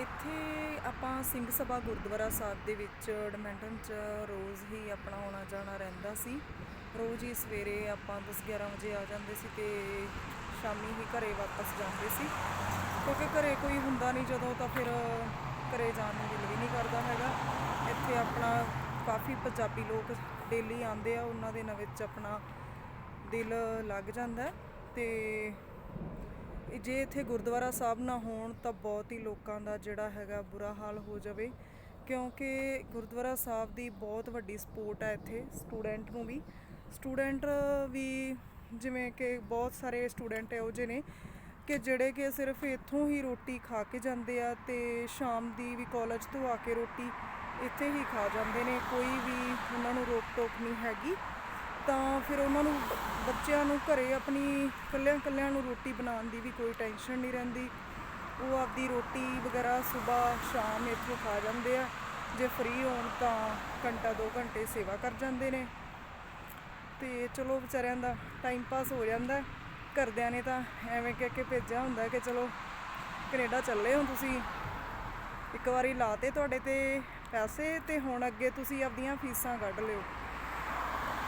ਇੱਥੇ ਆਪਾਂ ਸਿੰਘ ਸਭਾ ਗੁਰਦੁਆਰਾ ਸਾਹਿਬ ਦੇ ਵਿੱਚ ਐਡਮਿੰਟਨ ਚ ਰੋਜ਼ ਹੀ ਆਪਣਾ ਆਉਣਾ ਜਾਣਾ ਰਹਿੰਦਾ ਸੀ। ਰੋਜ਼ ਹੀ ਸਵੇਰੇ ਆਪਾਂ 10 11 ਵਜੇ ਆ ਜਾਂਦੇ ਸੀ ਤੇ ਸ਼ਾਮੀ ਹੀ ਘਰੇ ਵਾਪਸ ਜਾਂਦੇ ਸੀ। ਕਿਉਂਕਿ ਘਰੇ ਕੋਈ ਹੁੰਦਾ ਨਹੀਂ ਜਦੋਂ ਤਾਂ ਫਿਰ ਘਰੇ ਜਾਣ ਨੂੰ ਦਿਲ ਵੀ ਨਹੀਂ ਕਰਦਾ ਹੈਗਾ। ਇੱਥੇ ਆਪਣਾ ਕਾਫੀ ਪੰਜਾਬੀ ਲੋਕ ਡੇਲੀ ਆਉਂਦੇ ਆ, ਉਹਨਾਂ ਦੇ ਨਾਲ ਵਿੱਚ ਆਪਣਾ ਦਿਲ ਲੱਗ ਜਾਂਦਾ। ਹੈ ਤੇ ਜੇ ਇੱਥੇ ਗੁਰਦੁਆਰਾ ਸਾਹਿਬ ਨਾ ਹੋਣ ਤਾਂ ਬਹੁਤ ਹੀ ਲੋਕਾਂ ਦਾ ਜਿਹੜਾ ਹੈਗਾ ਬੁਰਾ ਹਾਲ ਹੋ ਜਾਵੇ, ਕਿਉਂਕਿ ਗੁਰਦੁਆਰਾ ਸਾਹਿਬ ਦੀ ਬਹੁਤ ਵੱਡੀ ਸਪੋਰਟ ਹੈ ਇੱਥੇ, ਸਟੂਡੈਂਟ ਨੂੰ ਵੀ। ਸਟੂਡੈਂਟ ਵੀ ਜਿਵੇਂ ਕਿ ਬਹੁਤ ਸਾਰੇ ਸਟੂਡੈਂਟ ਇਹੋ ਜਿਹੇ ਨੇ ਕਿ ਜਿਹੜੇ ਕਿ ਸਿਰਫ ਇੱਥੋਂ ਹੀ ਰੋਟੀ ਖਾ ਕੇ ਜਾਂਦੇ ਆ ਤੇ ਸ਼ਾਮ ਦੀ ਵੀ ਕਾਲਜ ਤੋਂ ਆ ਕੇ ਰੋਟੀ ਇੱਥੇ ਹੀ ਖਾ ਜਾਂਦੇ ਨੇ, ਕੋਈ ਵੀ ਉਹਨਾਂ ਨੂੰ ਰੋਕ ਟੋਕ ਨਹੀਂ ਹੈਗੀ। ਤਾਂ ਫਿਰ ਉਹਨਾਂ ਨੂੰ ਬੱਚਿਆਂ ਨੂੰ ਘਰੇ ਆਪਣੀ ਕੱਲਿਆਂ ਕੱਲਿਆਂ ਨੂੰ ਰੋਟੀ ਬਣਾਉਣ ਦੀ ਵੀ ਕੋਈ ਟੈਨਸ਼ਨ ਨਹੀਂ ਰਹਿੰਦੀ। ਉਹ ਆਪਦੀ ਰੋਟੀ ਵਗੈਰਾ ਸਵੇਰ ਸ਼ਾਮ ਇੱਥੋਂ ਖਾ ਜਾਂਦੇ ਆ। ਜੇ ਫ੍ਰੀ ਹੋਣ ਤਾਂ ਘੰਟਾ 2 ਘੰਟੇ ਸੇਵਾ ਕਰ ਜਾਂਦੇ ਨੇ। ਤੇ ਚਲੋ ਵਿਚਾਰਿਆਂ ਦਾ ਟਾਈਮ ਪਾਸ ਹੋ ਜਾਂਦਾ। ਘਰਦਿਆਂ ਨੇ ਤਾਂ ਐਵੇਂ ਕਹਿ ਕੇ ਭੇਜਿਆ ਹੁੰਦਾ ਕਿ ਚਲੋ ਕੈਨੇਡਾ ਚੱਲੇ ਹੋ ਤੁਸੀਂ। ਇੱਕ ਵਾਰੀ ਲਾਤੇ ਤੁਹਾਡੇ ਤੇ ਪੈਸੇ ਤੇ ਹੁਣ ਅੱਗੇ ਤੁਸੀਂ ਆਪਦੀਆਂ ਫੀਸਾਂ ਕੱਢ ਲਿਓ।